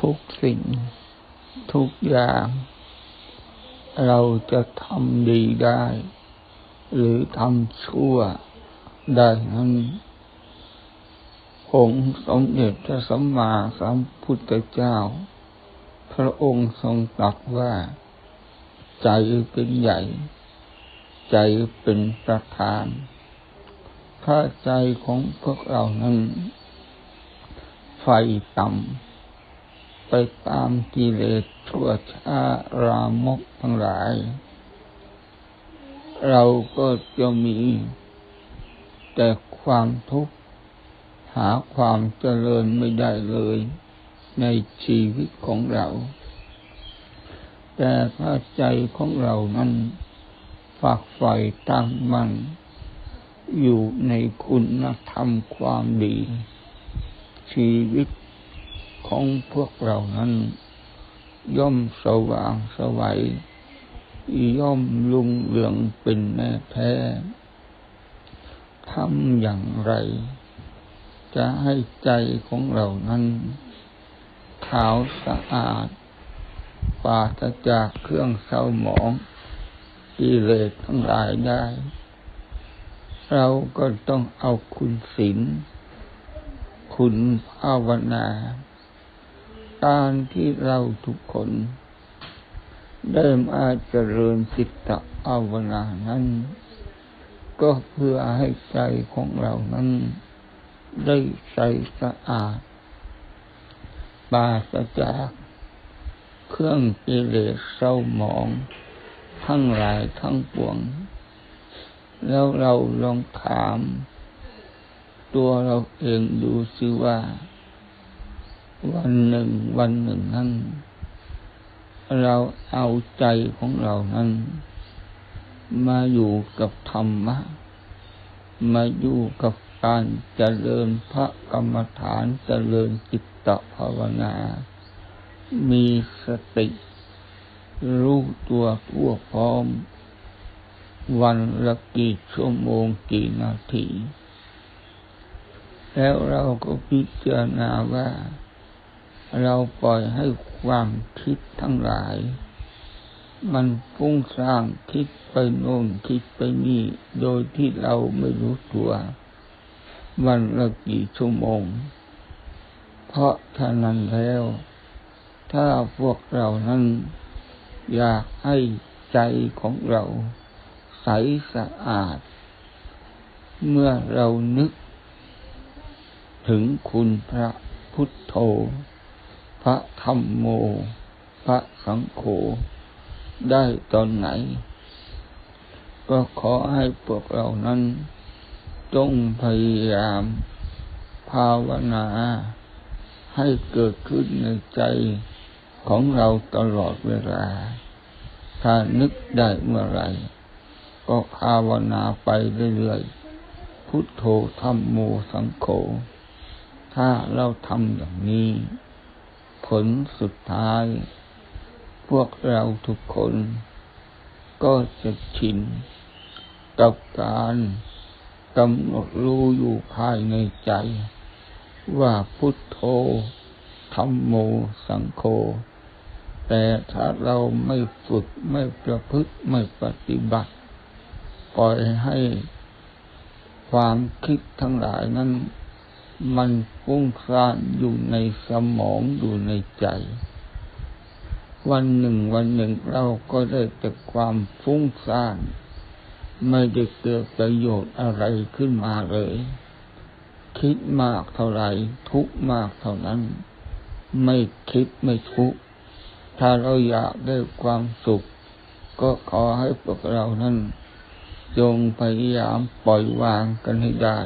ทุกสิ่ง ทุกอย่าง เราจะทำดีได้ หรือทำชั่วได้นั้นองค์สมเด็จพระสัมมาสัมพุทธเจ้า พระองค์ทรงตรัสว่า ใจเป็นใหญ่ ใจเป็นประธาน ถ้าใจของพวกเรานั้นไฟต่ำ ไปตามกิเลสชั่วช้ารามกทั้งหลาย เราก็จะมีแต่ความทุกข์หาความเจริญไม่ได้เลยในชีวิตของเรา แต่ถ้าใจของเรานั้นฝักใฝ่ตั้งมั่นอยู่ในคุณธรรมความดี ชีวิต ของพวกเรานั้น ย่อมสว่างสวัยย่อมลุงเรืองเป็นแน่แท้ทำอย่างไร จะให้ใจของเรานั้น ขาวสะอาดปราศจากเครื่องเศร้าหมองกิเลสทั้งหลายได้ เราก็ต้องเอาคุณศีลคุณภาวนา การที่เราทุกคนได้มาเจริญจิตตภาวนานั้น ก็เพื่อให้ใจของเรานั้น ได้ใสสะอาดปราศจากเครื่องกิเลสเศร้าหมอง ทั้งหลายทั้งปวง แล้วเราลองถาม ตัวเราเองดูซิว่า วันหนึ่ง วันหนึ่งนั้น เราเอาใจของเรานั้น มาอยู่กับธรรมะ มาอยู่กับการเจริญพระกรรมฐานเจริญจิตตภาวนา มีสติ รู้ตัวทั่วพร้อม วันละกี่ชั่วโมงกี่นาที แล้วเราก็พิจารณาว่า เราปล่อยให้ความคิดทั้งหลาย มันฟุ้งซ่านคิดไปโน่นคิดไปนี่ โดยที่เราไม่รู้ตัว วันละกี่ชั่วโมง เพราะท่านั้นแล้ว ถ้าพวกเรานั้น อยากให้ใจของเราใสสะอาด เมื่อเรานึกถึงคุณพระพุทธโธ พระธรรมโม พระสังโฆได้ตอนไหน ก็ขอให้พวกเรานั้นจงพยายาม ภาวนา ให้เกิดขึ้นในใจของเราตลอดเวลา ถ้านึกได้เมื่อไรก็ภาวนาไปเรื่อยๆ พุทโธธรรมโมสังโฆถ้าเราทำอย่างนี้ ผลสุดท้าย พวกเราทุกคนก็จะชินกับการกำหนดรู้อยู่ภายในใจ ว่าพุทโธธรรมโมสังโฆแต่ถ้าเราไม่ฝึกไม่ประพฤติไม่ปฏิบัติ ปล่อยให้ความคิดทั้งหลายนั้น มันฟุ้งซ่านอยู่ในสมองอยู่ในใจ วันหนึ่งวันหนึ่งเราก็ได้แต่ความฟุ้งซ่านไม่ได้เกิดประโยชน์อะไรขึ้นมาเลย คิดมากเท่าไหร่ทุกมากเท่านั้น ไม่คิดไม่ทุกถ้าเราอยากได้ความสุข ก็ขอให้พวกเรานั้นจงพยายามปล่อยวางกันให้ได้